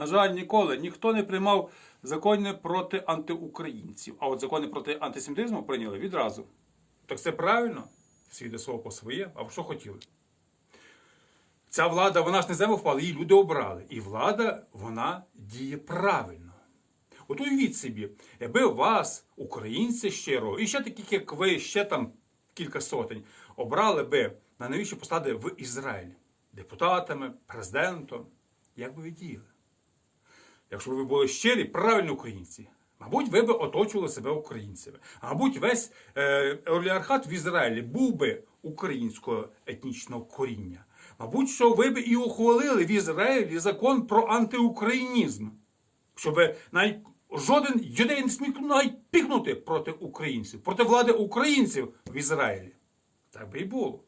На жаль, ніколи ніхто не приймав закони проти антиукраїнців. А от закони проти антисемітизму прийняли відразу. Так це правильно? Свій слово по своє, а що хотіли? Ця влада, вона ж не землю впала, її люди обрали. І влада, вона діє правильно. От уявіть собі, якби вас, українці щиро, і ще таких, як ви, ще там кілька сотень, обрали би на найвищі посади в Ізраїлі депутатами, президентом, як би ви діяли? Якщо б ви були щирі, правильні українці, мабуть, ви б оточували себе українцями. Мабуть, весь е, олігархат в Ізраїлі був би українського етнічного коріння. Мабуть, що ви б і ухвалили в Ізраїлі закон про антиукраїнізм, щоб навіть жоден юдей не сміг навіть пікнути проти українців, проти влади українців в Ізраїлі. Так би і було.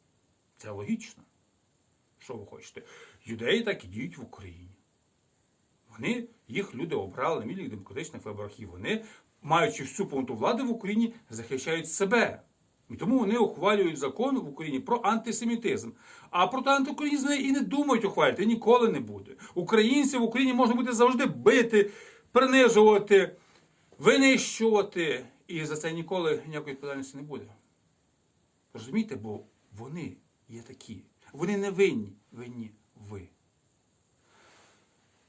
Це логічно. Що ви хочете? Юдеї так і діють в Україні. Вони, їх люди обрали на демократичних виборах, і вони, маючи всю повноту влади в Україні, захищають себе. І тому вони ухвалюють закон в Україні про антисемітизм. А проти антиукраїнізм і не думають ухвалювати, ніколи не буде. Українців в Україні можна буде завжди бити, принижувати, винищувати. І за це ніколи ніякої відповідальності не буде. Розумієте, бо вони є такі. Вони не винні, винні ви.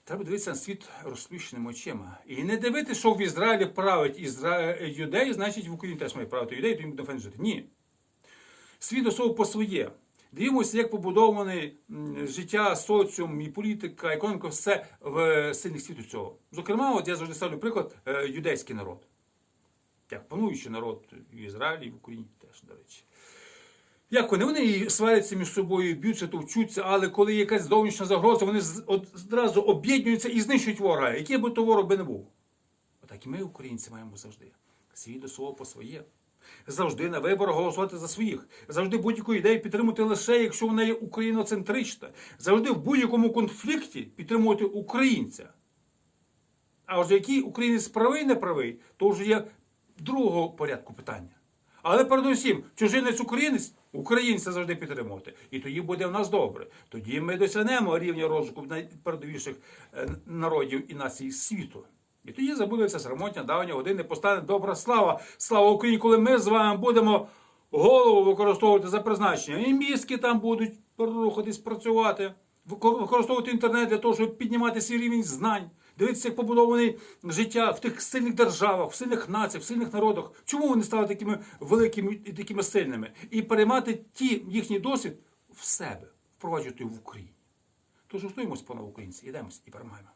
Треба дивитися на світ розплющеними очима. І не дивитися, що в Ізраїлі править Ізра... юдеї, значить в Україні теж має правити юдеї, то їм буде жити. Ні. Світ особо по своє. Дивимося, як побудований життя, соціум і політика, економіка, все в сильних світу цього. Зокрема, от я завжди ставлю приклад е, юдейський народ. Як пануючий народ в Ізраїлі в Україні теж, до речі. Як вони? Вони і сваряться між собою, б'ються, товчуться, але коли є якась зовнішня загроза, вони зразу об'єднуються і знищують ворога, який би то ворог би не був. Отак і ми, українці, маємо завжди. Свій до свого по своє. Завжди на виборах голосувати за своїх. Завжди будь-яку ідею підтримувати лише, якщо вона є україноцентрична. Завжди в будь-якому конфлікті підтримувати українця. А вже який українець правий, не правий, то вже є другого порядку питання. Але передусім, чужинець українець, українця завжди підтримувати. І тоді буде в нас добре. Тоді ми досягнемо рівня розвитку найпередовіших е, народів і націй світу. І тоді забудеться срамотня давня години, постане добра слава. Слава Україні, коли ми з вами будемо голову використовувати за призначення. І мізки там будуть рухатись, працювати, використовувати інтернет для того, щоб піднімати свій рівень знань. Дивитися, як побудований життя в тих сильних державах, в сильних націях, в сильних народах. Чому вони стали такими великими і такими сильними? І переймати ті їхній досвід в себе, впроваджувати в Україні. Тож готуємось, панове українці, йдемось і перемагаємо.